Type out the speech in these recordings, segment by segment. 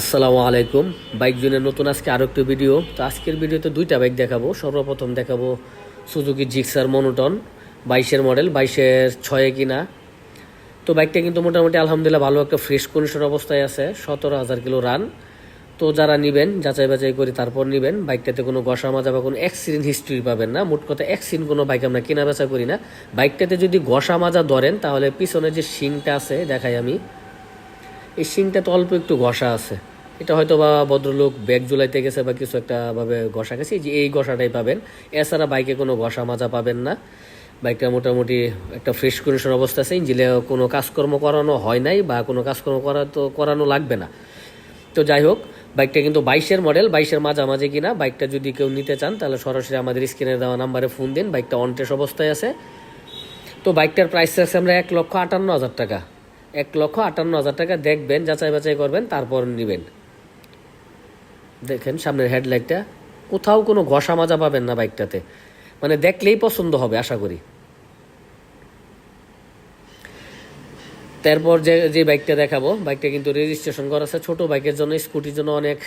আসসালামু আলাইকুম। বাইক জুনের নতুন আজকে আরও একটি ভিডিও। তো আজকের ভিডিওতে দুইটা বাইক দেখাবো। সর্বপ্রথম দেখাবো সুজুকি জিক্সার মনোটন বাইশের মডেল, বাইশের ছয়ে কিনা। তো বাইকটা কিন্তু মোটামুটি আলহামদুলিল্লাহ ভালো একটা ফ্রেশ কন্ডিশন অবস্থায় আছে, সতেরো হাজার কিলো রান তো যারা নেবেন, যাচাই বাছাই করে তারপর নেবেন, বাইকটাতে কোনো গসা মাজা বা কোনো অ্যাক্সিডেন্ট হিস্ট্রি পাবেন না। মোট কথা অ্যাক্সিডেন্ট কোনো বাইক আমরা কেনা বেচা করি না। বাইকটাতে যদি গসা মাজা ধরেন, তাহলে পিছনে যে শিংটা আছে, দেখাই আমি। এই শিংটা তো অল্প একটু ঘষা আছে। এটা হয়তো বা ভদ্রলোক ব্যাগ জুলাইতে গেছে বা কিছু একটা ভাবে ঘষা গেছে। যে এই ঘষাটাই পাবেন। এছাড়া বাইকে কোনো ঘষা মাজা পাবেন না। বাইকটা মোটামুটি একটা ফ্রেশ কন্ডিশন অবস্থা আছে। ইঞ্জিনে কোনো কাজকর্ম করানো হয় নাই বা কোনো কাজকর্ম করা তো করানো লাগবে না। তো যাই হোক, বাইকটা কিন্তু বাইশের মডেল বাইশের মাঝামাঝি কিনা। বাইকটা যদি কেউ নিতে চান, তাহলে সরাসরি আমাদের স্ক্রিনে দেওয়া নাম্বারে ফোন দিন। বাইকটা অনটেস অবস্থায় আছে। তো বাইকটার প্রাইস আছে আমরা এক লক্ষ আটান্ন হাজার টাকা। এক লক্ষ আটান্ন হাজার টাকা দেখবেন, যাচাই বাছাই করবেন, তারপর নেবেন। দেখেন সামনের হেডলাইটটা। কোথাও কোনো ঘষা মাজা পাবেন না বাইকটাতে। মানে দেখলেই পছন্দ হবে, আশা করি। তারপর যে যে বাইকটা দেখাবো, বাইকটা কিন্তু রেজিস্ট্রেশন করা আছে। ছোটো বাইকের জন্য স্কুটির জন্য অনেক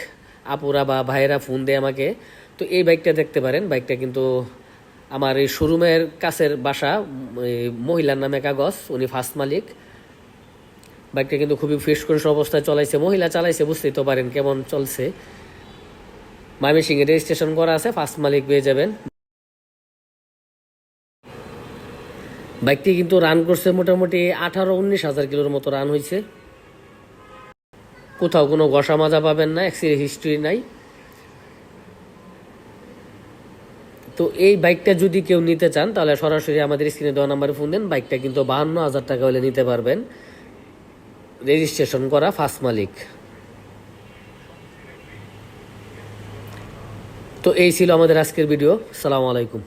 আপুরা বা ভাইয়েরা ফোন দেয় আমাকে। তো এই বাইকটা দেখতে পারেন। বাইকটা কিন্তু আমার এই শোরুমের কাছের বাসা মহিলার নামে কাগজ, উনি ফার্স্ট মালিক। বাইকটা কিন্তু খুবই ফ্রেশ করে অবস্থায় চলাইছে। মহিলা চালাইছে, বুঝতেই তো পারেন কেমন চলছে। ময়মনসিংহে রেজিস্ট্রেশন করা আছে ফার্স্ট মালিক পেয়ে যাবেন। বাইকটি কিন্তু রান করছে মোটামুটি আঠারো উনিশ হাজার কিলোর মতো রান হয়েছে কোথাও কোনো ঘষা মাজা পাবেন না অ্যাক্সিডেন্ট হিস্ট্রি নাই। তো এই বাইকটা যদি কেউ নিতে চান, তাহলে সরাসরি আমাদের স্ক্রিনে দেওয়া নাম্বারে ফোন দেন, বাইকটা কিন্তু বাহান্ন হাজার টাকা হলে নিতে পারবেন। রেজিস্ট্রেশন করা ফার্স্ট মালিক। তো এই ছিল আমাদের আজকের ভিডিও। সালামু আলাইকুম।